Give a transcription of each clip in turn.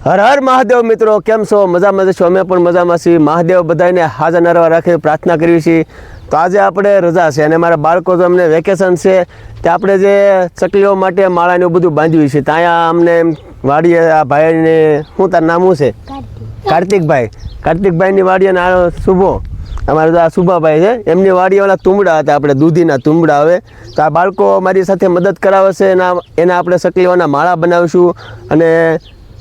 હર હર મહાદેવ મિત્રો કેમ છો? મજામાં છો? અમે પણ મજામાં છીએ. મહાદેવ બધાને હાજર નરવા રાખી પ્રાર્થના કરવી છીએ. તો આજે આપણે રજા છે અને મારા બાળકો તો અમને વેકેશન છે તે આપણે જે ચકલીઓ માટે માળાને એવું બધું બાંધ્યું છે ત્યાં અમને વાડીએ આ ભાઈને શું તાર નામું છે? કાર્તિકભાઈ. કાર્તિકભાઈની વાડીએ આ શુભો. અમારે તો આ શુભાભાઈ છે. એમની વાડીએ ઓલા તુંબડા હતા આપણે દૂધીના તુંબડા હવે. તો આ બાળકો મારી સાથે મદદ કરાવે છે એના એના આપણે ચકલીઓના માળા બનાવીશું અને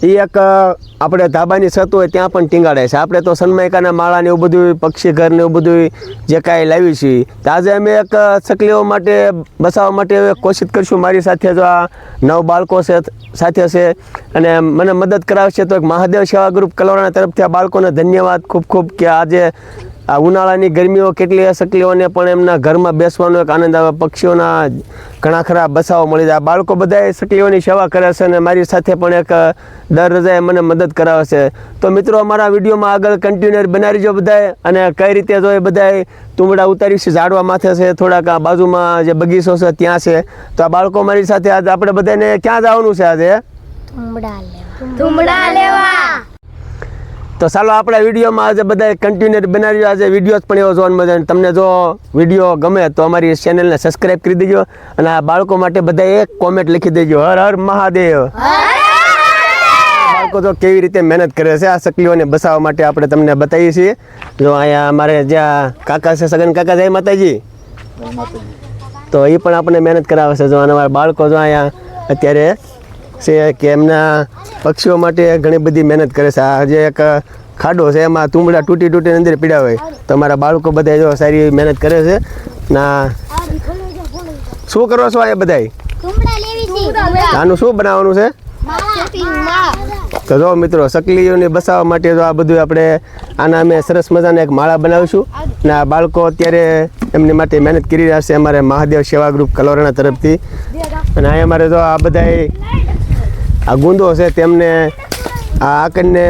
એ એક આપણે ધાબાની છત હોય ત્યાં પણ ટીંગાડે છે. આપણે તો સનમાયકાના માળા ને એવું બધું, પક્ષી ઘર ને એવું બધું જે કાંઈ લાવી છીએ તો આજે અમે એક સકલીઓ માટે બસાવવા માટે કોશિશ કરીશું. મારી સાથે જો આ નવ બાળકો છે, સાથે છે, અને મને મદદ કરાવશે તો એક મહાદેવ સેવા ગ્રુપ કલોરાના તરફથી આ બાળકોને ધન્યવાદ ખૂબ ખૂબ કે આજે આ ઉનાળાની ગરમીઓ કેટલી ચકલીઓને પણ એમના ઘરમાં બેસવાનો એક આનંદ આવે. પક્ષીઓના ઘણા ખરા બસાવો મળી જાય. બાળકો બધાએ સકલીઓની સેવા કરે છે અને મારી સાથે પણ એક દર રજાએ મને મદદ કરાવે છે. તો મિત્રો અમારા વિડીયોમાં આગળ કન્ટિન્યુઅર બનાવી જો બધાએ અને કઈ રીતે જો એ બધાએ તુંબડા ઉતારી છે ઝાડવા માથે છે થોડાક આ બાજુમાં જે બગીચો છે ત્યાં છે. તો આ બાળકો મારી સાથે આજે આપણે બધાને ક્યાં જવાનું છે આજે? તુંબડા લેવા. તો ચાલો આપણા વિડીયોમાં આજે બધા કન્ટિન્યુ બનાવી આજે વીડિયો પણ એવો જોવાનું મળે તમને જો વીડિયો ગમે તો અમારી ચેનલને સબસ્ક્રાઈબ કરી દેજો અને આ બાળકો માટે બધા એક કોમેન્ટ લખી દેજો. હર હર મહાદેવ. બાળકો તો કેવી રીતે મહેનત કરે છે આ સકલીઓને બસાવવા માટે આપણે તમને બતાવીએ છીએ. જો અહીંયા અમારે જ્યાં કાકા છે સગન કાકા જય માતાજી. તો એ પણ આપણને મહેનત કરાવે છે. જો અને અમારા બાળકો જો અહીંયા અત્યારે છે કે એમના પક્ષીઓ માટે ઘણી બધી મહેનત કરે છે. આ જે એક ખાડો છે એમાં તુંબડા તૂટી તૂટીને અંદર પીડા હોય. તો અમારા બાળકો બધા જો સારી મહેનત કરે છે. ના શું કરો છો લેવી છે. આનું શું બનાવવાનું છે? તો જો મિત્રો સકલીઓને બસાવવા માટે જો આ બધું આપણે આના અમે સરસ મજાના એક માળા બનાવીશું. ને આ બાળકો અત્યારે એમની માટે મહેનત કરી રહ્યા છે. અમારે મહાદેવ સેવા ગ્રુપ કલોરાણા તરફથી. અને અહીંયા અમારે જો આ બધાય આ ગુંદો છે તેમને આ આકરને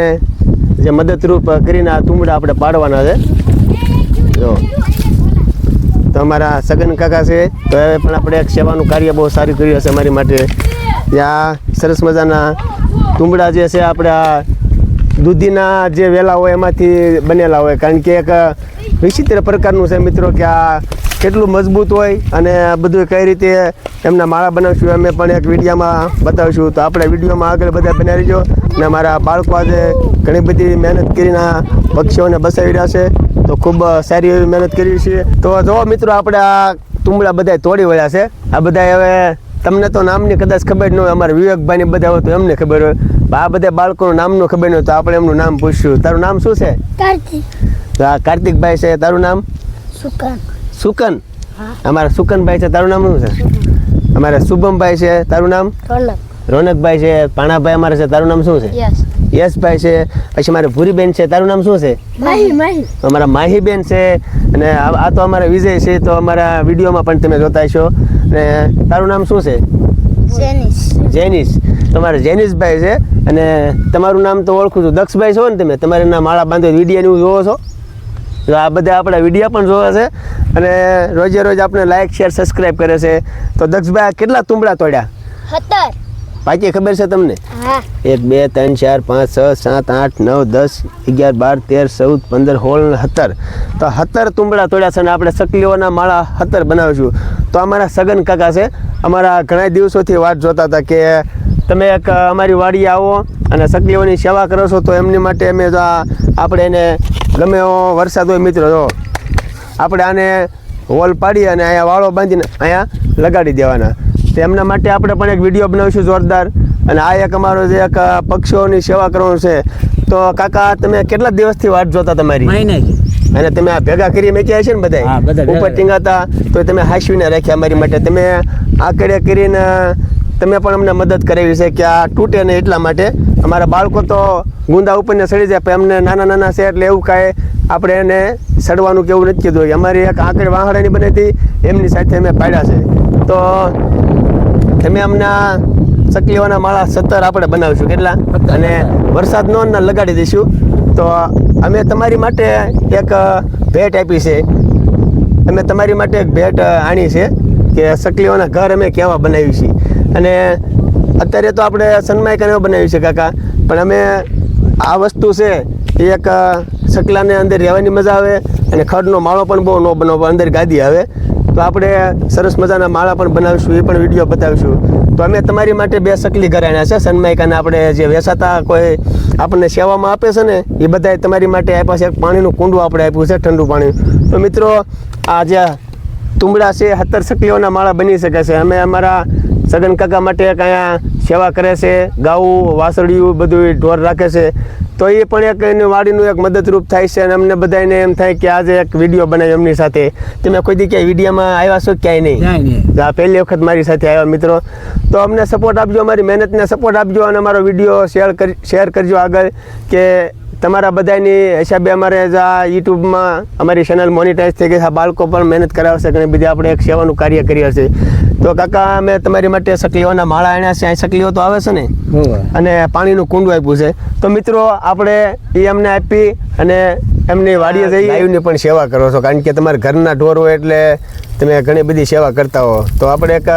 જે મદદરૂપ કરીને આ તુંબડા આપણે પાડવાના છે. જો. તો અમારા સગન કાકા છે, તો હવે પણ આપણે એક સેવાનું કાર્ય બહુ સારું કર્યું હશે અમારી માટે. ત્યાં સરસ મજાના તુંબડા જે છે, આપણા દૂધીના જે વેલા હોય એમાંથી બનેલા હોય. કારણ કે એક વિચિત્ર પ્રકારનું છે મિત્રો કે આ કેટલું મજબૂત હોય અને બધું કઈ રીતે એમના માળા બનાવશું અમે પણ એક વિડીયોમાં બતાવીશું. તો આપણે વિડીયોમાં આગળ બધા બનાવી જો અને મારા બાળકો આજે ઘણી બધી મહેનત કરીને પક્ષીઓને બસાવી રહ્યા છે. તો ખૂબ સારી એવી મહેનત કરી છે. તો જો મિત્રો, આપણે આ તુંબડા બધા તોડી વળ્યા છે. આ બધા હવે તમને તો નામની કદાચ ખબર ન હોય, અમારા વિવેકભાઈ ને બધા હોય તો એમને ખબર હોય. આ બધા બાળકોનું નામનું ખબર ન હોય તો આપણે એમનું નામ પૂછ્યું તારું નામ શું છે? તો આ કાર્તિકભાઈ છે તારું નામ? સુકન. સુકન? અમારા સુકનભાઈ છે તારું નામ શું છે? અમારા શુભમભાઈ છે તારું નામ? રોનક. રોનકભાઈ છે પાણાભાઈ અમારે છે તારું નામ શું છે? યશભાઈ છે પછી મારે ભૂરીબેન છે તારું નામ શું છે? અમારા માહીબેન છે અને આ તો અમારા વિજય છે તો અમારા વિડીયોમાં પણ તમે જોતા હશો. અને તારું નામ શું છે? જેનિસ. જૈનિશ તમારે જેનિસભાઈ છે અને તમારું નામ તો ઓળખું છું. દક્ષભાઈ છો ને તમે? તમારે એના માળા બાંધો વીડિયો જોવો છો? તો આ બધા આપણા વીડિયો પણ જોવે છે. અને રોજે રોજ આપણે લાઈક શેર સબસ્ક્રાઇબ કરે છે. તો દક્ષભાઈ કેટલા તુંબડા તોડ્યા? સત્તર. પાકી ખબર છે તમને? એક બે ત્રણ ચાર પાંચ છ સાત આઠ નવ દસ અગિયાર બાર તેર ચૌદ પંદર હોળ સત્તર. તો સત્તર તુંબડા તોડ્યા છે અને આપણે સકલીઓના માળા સત્તર બનાવીશું. તો અમારા સગન કાકા છે. અમારા ઘણા દિવસોથી વાત જોતા હતા કે તમે એક અમારી વાડી આવો અને ચકલીઓની સેવા કરો છો તો એમની માટે અમે આપણે એને ગમે વરસાદ હોય મિત્રો જો. આપણે આને હોલ પાડી અને અહીંયા વાળો બાંધીને અહીંયા લગાડી દેવાના. તો એમના માટે આપણે પણ એક વીડિયો બનાવીશું જોરદાર. અને આ એક અમારો જે એક પક્ષીઓની સેવા કરવાનું છે. તો કાકા તમે કેટલા દિવસથી વાટ જોતા તમારી? અને તમે આ ભેગા કરી મેક્યા છે ને બધા ઉપર ટીંગાતા તો તમે હાસવીને રાખ્યા અમારી માટે. તમે આકડે કરીને તમે પણ અમને મદદ કરાવી છે કે આ તૂટે નહીં એટલા માટે. અમારા બાળકો તો ગુંદા ઉપરને સડી જાય, પણ એમને નાના નાના છે એટલે એવું કાંઈ આપણે એને સડવાનું કેવું નથી કીધું. અમારી એક આંકડી વાહડાની બની હતી, એમની સાથે અમે પાડ્યા છે. તો તમે અમને ચકલીઓના માળા સત્તર આપણે બનાવીશું કેટલા? અને વરસાદ નો લગાડી દઈશું. તો અમે તમારી માટે એક ભેટ આપી છે. અમે તમારી માટે એક ભેટ આણી છે કે ચકલીઓના ઘર અમે કેવા બનાવી છીએ અને અત્યારે તો આપણે સનમાઈકા બનાવ્યું છે કાકા. પણ અમે આ વસ્તુ છે, એ એક સકલાને અંદર રહેવાની મજા આવે અને ખડનો માળો પણ બહુ ન બનાવો, અંદર ગાદી આવે. તો આપણે સરસ મજાના માળા પણ બનાવીશું, એ પણ વીડિયો બતાવીશું. તો અમે તમારી માટે બે સકલી ઘરાણ્યા છે સનમાઈક આપણે જે વેસાતા કોઈ આપણને સેવામાં આપે છે ને, એ બધાએ તમારી માટે આપ્યા છે. પાણીનું કુંડું આપણે આપ્યું છે, ઠંડુ પાણી. તો મિત્રો, આ જે તુંબડા છે હતર સકલીઓના માળા બની શકે છે. અમે અમારા સગન કાકા માટે એક સેવા કરે છે ગાવું વાસળિયું બધું ઢોર રાખે છે. તો એ પણ એક એની વાડીનું એક મદદરૂપ થાય છે અને અમને બધાને એમ થાય કે આજે એક વીડિયો બનાવ્યો એમની સાથે. તમે કોઈ દી ક્યાંય વિડીયોમાં આવ્યા છો? ક્યાંય નહીં. આ પહેલી વખત મારી સાથે આવ્યા મિત્રો. તો અમને સપોર્ટ આપજો અમારી મહેનતને સપોર્ટ આપજો અને અમારો વીડિયો શેર કરી શેર કરજો આગળ કે તમારા બધાની હિસાબે અમારે જ આ યુટ્યુબમાં અમારી ચેનલ મોનિટાઈઝ થઈ ગઈ આ બાળકો પણ મહેનત કરાવશે ઘણી બધી. આપણે એક સેવાનું કાર્ય કરીએ છીએ તો કાકા અમે તમારી માટે સકલીઓના માળા આણ્યા છે. અહીં સકલીઓ તો આવે છે ને? અને પાણીનું કુંડું આપ્યું છે. તો મિત્રો આપણે એ અમને આપી અને એમની વાડીએ જઈ ગાયોની પણ સેવા કરો છો. કારણ કે તમારા ઘરના ઢોર હોય એટલે તમે ઘણી બધી સેવા કરતા હો. તો આપણે એક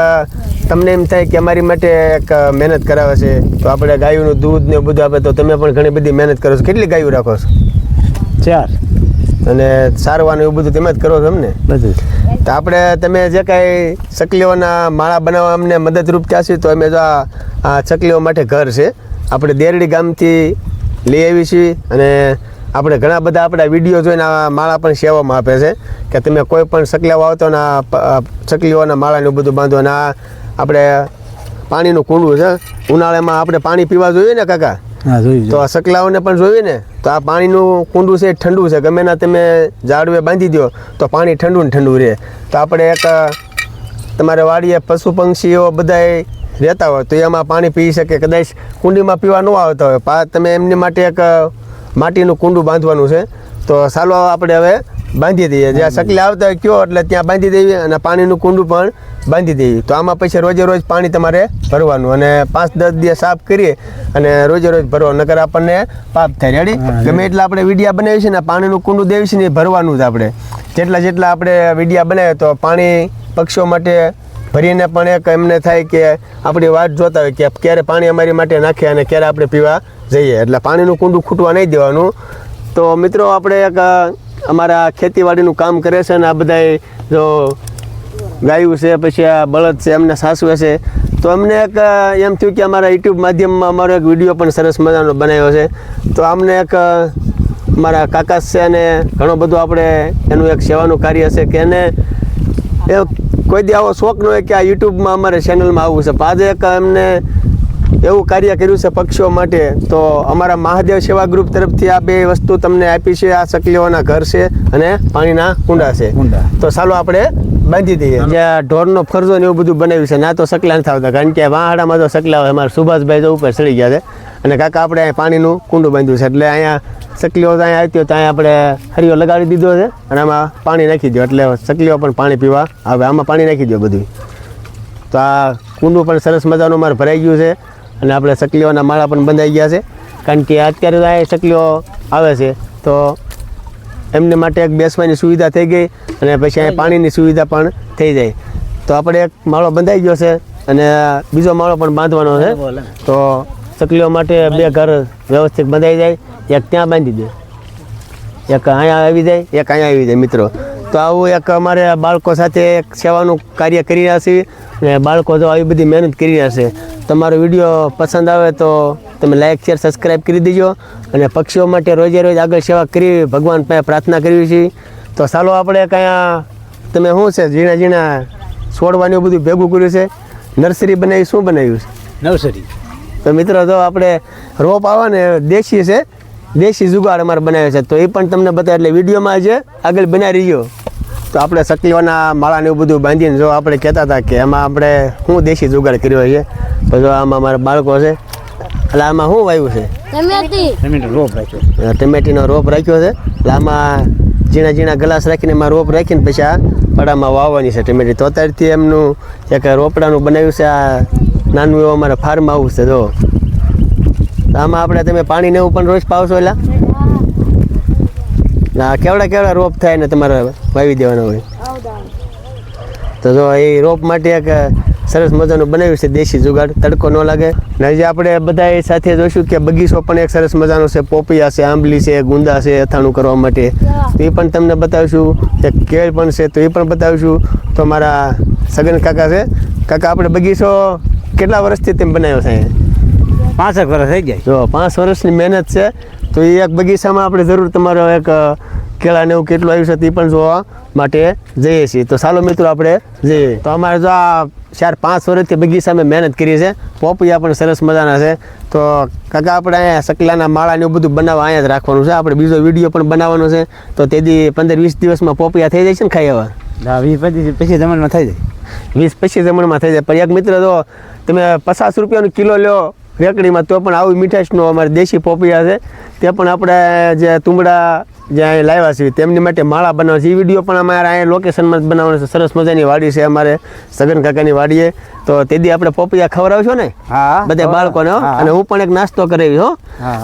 તમને એમ થાય કે અમારી માટે એક મહેનત કરાવે છે તો આપણે ગાયોનું દૂધ ને બધું આપે તો તમે પણ ઘણી બધી મહેનત કરો છો. કેટલી ગાયો રાખો છો? ચાર. અને સારવાનું એવું બધું તમે જ કરો છો અમને બધું તો આપણે તમે જે કાંઈ ચકલીઓના માળા બનાવવા અમને મદદરૂપ થયા છે તો અમે જો આ ચકલીઓ માટે ઘર છે. આપણે દેરડી ગામથી લઈ આવી છીએ અને આપણે ઘણા બધા આપણા વીડિયો જોઈને આ માળા પણ સેવામાં આપે છે કે તમે કોઈ પણ ચકલીઓ આવતો ને આ ચકલીઓના માળાને બધું બાંધો અને આ આપણે પાણીનું કુંડું છે. ઉનાળામાં આપણે પાણી પીવા જોઈએ ને કાકા? તો આ સકલાઓને પણ જોઈએ ને? તો આ પાણીનું કુંડું છે ઠંડુ છે. ગમે ના તમે ઝાડવે બાંધી દો તો પાણી ઠંડુ ને ઠંડુ રહે. તો આપણે એક તમારે વાડીએ પશુ પંક્ષીઓ બધાય રહેતા હોય તો એમાં પાણી પી શકે. કદાચ કુંડીમાં પીવા ન આવતા હોય. પા તમે એમની માટે એક માટીનું કુંડું બાંધવાનું છે. તો ચાલો આપણે હવે બાંધી દઈએ. જ્યાં સકલી આવતા હોય કયો એટલે ત્યાં બાંધી દેવી અને પાણીનું કુંડું પણ બાંધી દેવી. તો આમાં પછી રોજે રોજ પાણી તમારે ભરવાનું અને પાંચ દસ દિવસ સાફ કરીએ અને રોજે રોજ ભરવા નકર આપણને પાપ થાય. રેડી ગમે એટલા આપણે વિડીયા બનાવીએ છીએ ને પાણીનું કુંડું દેવી છીએ ને ભરવાનું જ આપણે. જેટલા જેટલા આપણે વિડીયા બનાવીએ તો પાણી પક્ષીઓ માટે ભરીને પણ એક એમને થાય કે આપણી વાટ જોતા હોય કે ક્યારે પાણી અમારી માટે નાખે અને ક્યારે આપણે પીવા જઈએ. એટલે પાણીનું કુંડું ખૂટવા નહીં દેવાનું. તો મિત્રો આપણે એક અમારા ખેતીવાડીનું કામ કરે છે અને આ બધાય જો ગાયું છે, પછી આ બળદ છે, એમને સાસવે છે. તો અમને એક એમ થયું કે અમારા યુટ્યુબ માધ્યમમાં અમારો એક વીડિયો પણ સરસ મજાનો બનાવ્યો છે. તો અમને એક મારા કાકા છે અને ઘણો બધો આપણે એનું એક સેવાનું કાર્ય છે કે એને એ કોઈ દી આવો શોખ ન હોય કે આ યુટ્યુબમાં અમારે ચેનલમાં આવવું છે. આજે એક એમને એવું કાર્ય કર્યું છે પક્ષીઓ માટે તો અમારા મહાદેવ સેવા ગ્રુપ તરફથી આ બે વસ્તુ તમને આપી છે. આ સકલીઓના ઘર છે અને પાણીના કુંડા છે. તો ચાલો આપણે બાંધી દઈએ. જ્યાં ઢોરનો ફરજો ને એવું બધું બનાવ્યું છે ના તો સકલા નથી આવતા. કારણ કે વાહાડામાં તો સકલા હોય અમારા સુભાષભાઈ તો ઉપર ચડી ગયા છે. અને કાકા આપણે અહીંયા પાણીનું કુંડું બાંધ્યું છે. એટલે અહીંયા સકલીઓ તો અહીંયા આવતી હોય ત્યાં આપણે હરિયો લગાડી દીધો છે અને આમાં પાણી નાખી દો. એટલે સકલીઓ પણ પાણી પીવા આવે. આમાં પાણી નાખી દો બધું તો આ કુંડું પણ સરસ મજાનું મારે ભરાઈ ગયું છે. અને આપણે સકલીઓના માળા પણ બંધાઈ ગયા છે. કારણ કે અત્યારે આ સકલીઓ આવે છે. તો એમને માટે એક બેસવાની સુવિધા થઈ ગઈ અને પછી અહીંયા પાણીની સુવિધા પણ થઈ જાય. તો આપણે એક માળો બંધાઈ ગયો છે અને બીજો માળો પણ બાંધવાનો છે. તો સકલીઓ માટે બે ઘર વ્યવસ્થિત બંધાઈ જાય. એક ત્યાં બાંધી દે. એક અહીંયા આવી જાય એક અહીંયા આવી જાય મિત્રો. તો આવું એક અમારે બાળકો સાથે એક સેવાનું કાર્ય કરી રહ્યા છીએ અને બાળકો જો આવી બધી મહેનત કરી રહ્યા છે. તમારો વીડિયો પસંદ આવે તો તમે લાઇક શેર સબસ્ક્રાઈબ કરી દેજો અને પક્ષીઓ માટે રોજે રોજ આગળ સેવા કરી ભગવાન પાસે પ્રાર્થના કરવી છે તો ચાલો આપણે કયા તમે શું છે ઝીણા ઝીણા છોડવાનું બધું ભેગું કર્યું છે? નર્સરી બનાવી શું બનાવ્યું છે? નર્સરી તો મિત્રો જો આપણે રોપ આવે ને દેશી છે દેશી જુગાડ અમારે બનાવ્યો છે. તો એ પણ તમને બતાવે એટલે વિડીયોમાં આજે આગળ બનાવી રહ્યો. તો આપણે સકલીઓના માળાને એવું બધું બાંધીને જો આપણે કહેતા હતા કે એમાં આપણે શું દેશી જુગાડ કર્યો છે તો જો આમાં અમારા બાળકો છે. એટલે આમાં શું વાવ્યું છે? રોપ રાખ્યો. ટમેટીનો રોપ રાખ્યો છે. એટલે આમાં ઝીણા ઝીણા ગ્લાસ રાખીને એમાં રોપ રાખીને પછી આ પડામાં વાવવાની છે ટમેટી. તો અત્યારથી એમનું એક રોપડાનું બનાવ્યું છે આ નાનું એવું અમારે ફાર્મ આવું છે જો. તો આમાં આપણે તમે પાણીને એવું પણ રોજ પાવશો એટલે આ કેવડા કેવડા રોપ થાય ને તમારે વાવી દેવાના હોય? તો જો એ રોપ માટે એક સરસ મજાનું બનાવ્યું છે દેશી જુગાડ તડકો ન લાગે. ને હજી આપણે બધા સાથે જોઈશું કે બગીચો પણ એક સરસ મજાનો છે પોપિયા છે આંબલી છે ગુંદા છે અથાણું કરવા માટે. તો એ પણ તમને બતાવીશું કે કેળ પણ છે તો એ પણ બતાવીશું. તો મારા સગન કાકા છે. કાકા આપણે બગીચો કેટલા વર્ષથી તેમ બનાવ્યો છે? પાંસઠ વર્ષ થઈ જાય જો પાંચ વર્ષની મહેનત છે. તો એ એક બગીચામાં આપણે જરૂર તમારો એક કેળા ને એવું કેટલું આવ્યું છે તે પણ જોવા માટે જઈએ છીએ. તો ચાલો મિત્રો આપણે જઈએ. તો અમારે જો આ ચાર પાંચ વર્ષથી બગીચામાં મહેનત કરી છે. પોપિયા પણ સરસ મજાના છે. તો કાકા આપણે અહીંયા સકલાના માળા ને એવું બધું બનાવવા અહીંયા જ રાખવાનું છે. આપણે બીજો વીડિયો પણ બનાવવાનો છે. તો તેથી પંદર વીસ દિવસમાં પોપિયા થઈ જાય છે ને ખાઈ હવે હા વીસ પચીસ પછી જમણમાં થઈ જાય. વીસ પચીસ જમણમાં થઈ જાય. પણ એક મિત્ર જો તમે પચાસ રૂપિયાનો કિલો લ્યો રેકડીમાં તો પણ આવી મીઠાશનો અમારે દેશી પોપિયા છે. તે પણ આપણે જે તુંબડા જે અહીં લાવ્યા છે તેમની માટે માળા બનાવે છે. એ વીડિયો પણ અમારે અહીંયા લોકેશનમાં જ બનાવવાનો છે. સરસ મજાની વાડી છે અમારે સગન કાકાની વાડીએ. તો તે દી આપણે પોપિયા ખવડાવશો ને? બધા બાળકોને હો? અને હું પણ એક નાસ્તો કરાવી હો?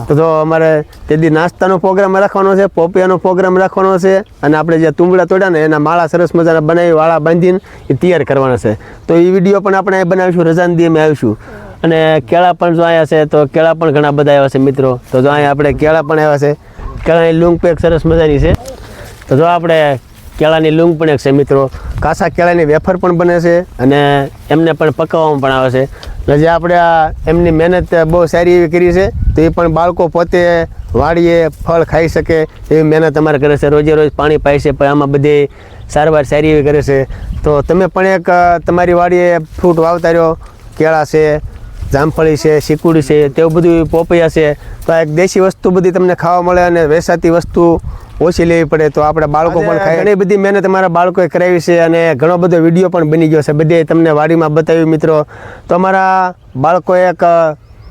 તો જો અમારે તે દી નાસ્તાનો પ્રોગ્રામ રાખવાનો છે પોપિયાનો પ્રોગ્રામ રાખવાનો છે અને આપણે જે તુંબડા તોડ્યા ને એના માળા સરસ મજાના બનાવી વાળા બાંધીને એ તૈયાર કરવાના છે. તો એ વીડિયો પણ આપણે બનાવીશું રજાન દી અમે આવીશું. અને કેળા પણ જો આવ્યા છે, તો કેળા પણ ઘણા બધા આવ્યા છે મિત્રો. તો જો અહીંયા આપણે કેળા પણ આવ્યા છે. કેળાની લૂંગ પેક સરસ મજાની છે. તો જો આપણે કેળાની લૂંગ પણ એક છે મિત્રો. કાસા કેળાની વેફર પણ બને છે અને એમને પણ પકાવવામાં પણ આવે છે. એટલે જે આપણે આ એમની મહેનત બહુ સારી એવી કરી છે, તો એ પણ બાળકો પોતે વાડીએ ફળ ખાઈ શકે એવી મહેનત અમારે કરે છે. રોજે રોજ પાણી પાય છે, પણ આમાં બધી સારવાર સારી એવી કરે છે. તો તમે પણ એક તમારી વાડીએ ફ્રૂટ વાવતા રહ્યો. કેળા છે જામફળી છે શીકુડી છે તેવું બધું પોપૈયા છે. તો આ એક દેશી વસ્તુ બધી તમને ખાવા મળે અને વેસાતી વસ્તુ ઓછી લેવી પડે તો આપણે બાળકો પણ ખાય. ઘણી બધી મહેનત અમારા બાળકોએ કરાવી છે અને ઘણો બધો વીડિયો પણ બની ગયો છે. બધે તમને વાડીમાં બતાવ્યું મિત્રો. તો અમારા બાળકોએ એક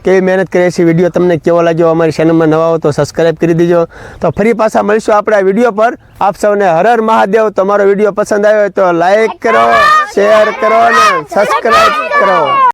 કેવી મહેનત કરીએ છે વીડિયો તમને કેવો લાગ્યો અમારી ચેનલમાં નવા હો તો સબસ્ક્રાઈબ કરી દેજો. તો ફરી પાછા મળીશું આપણે આ વીડિયો પર. આપ સૌને હર હર મહાદેવ. તમારો વીડિયો પસંદ આવ્યો હોય તો લાઈક કરો શેર કરો અને સબસ્ક્રાઈબ કરો.